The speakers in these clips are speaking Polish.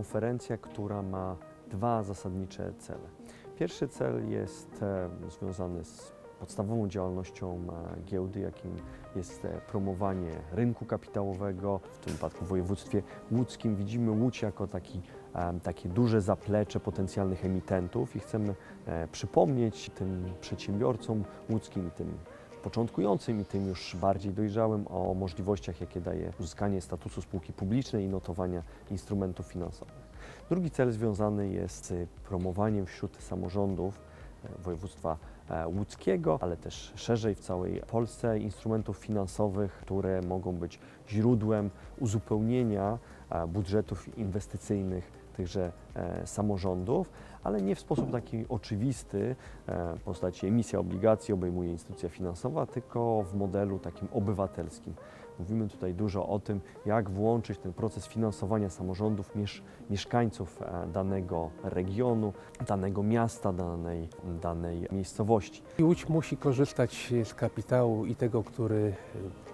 konferencja, która ma dwa zasadnicze cele. Pierwszy cel jest e, związany z podstawową działalnością e, giełdy, jakim jest e, promowanie rynku kapitałowego, w tym wypadku w województwie łódzkim. Widzimy Łódź jako taki, em, takie duże zaplecze potencjalnych emitentów i chcemy e, przypomnieć tym przedsiębiorcom łódzkim tym początkującym i tym już bardziej dojrzałym o możliwościach, jakie daje uzyskanie statusu spółki publicznej i notowania instrumentów finansowych. Drugi cel związany jest z promowaniem wśród samorządów e, województwa e, łódzkiego, ale też szerzej w całej Polsce instrumentów finansowych, które mogą być źródłem uzupełnienia e, budżetów inwestycyjnych tychże e, samorządów, ale nie w sposób taki oczywisty, e, w postaci emisja obligacji obejmuje instytucja finansowa, tylko w modelu takim obywatelskim. Mówimy tutaj dużo o tym, jak włączyć ten proces finansowania samorządów miesz mieszkańców e, danego regionu, danego miasta, danej, danej miejscowości. Łódź musi korzystać z kapitału i tego, który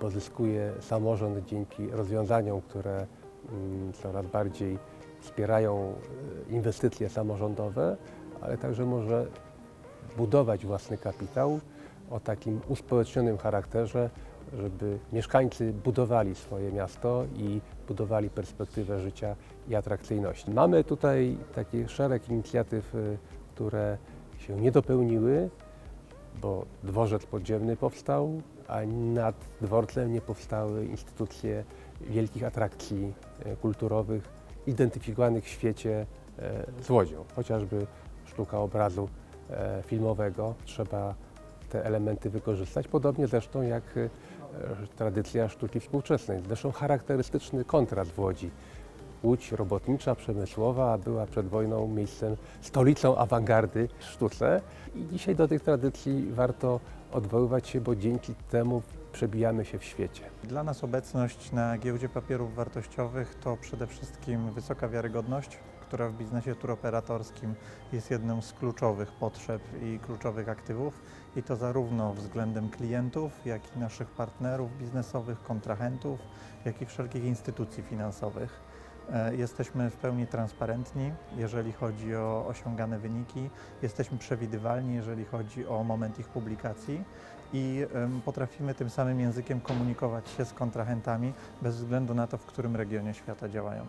pozyskuje samorząd dzięki rozwiązaniom, które mm, coraz bardziej wspierają y, inwestycje samorządowe, ale także może budować własny kapitał o takim uspołecznionym charakterze, żeby mieszkańcy budowali swoje miasto i budowali perspektywę życia i atrakcyjności. Mamy tutaj taki szereg inicjatyw, y, które się nie dopełniły, bo dworzec podziemny powstał, a nad dworcem nie powstały instytucje wielkich atrakcji e, kulturowych identyfikowanych w świecie e, z Łodzią. Chociażby sztuka obrazu e, filmowego, trzeba te elementy wykorzystać, podobnie zresztą jak e, tradycja sztuki współczesnej. Zresztą charakterystyczny kontrast w Łodzi. Łódź robotnicza, przemysłowa była przed wojną miejscem, stolicą awangardy w sztuce i dzisiaj do tych tradycji warto odwoływać się, bo dzięki temu przebijamy się w świecie. Dla nas obecność na giełdzie papierów wartościowych to przede wszystkim wysoka wiarygodność, która w biznesie turoperatorskim jest jedną z kluczowych potrzeb i kluczowych aktywów i to zarówno względem klientów, jak i naszych partnerów biznesowych, kontrahentów, jak i wszelkich instytucji finansowych. E, Jesteśmy w pełni transparentni, jeżeli chodzi o osiągane wyniki, jesteśmy przewidywalni, jeżeli chodzi o moment ich publikacji i potrafimy tym samym językiem komunikować się z kontrahentami bez względu na to, w którym regionie świata działają.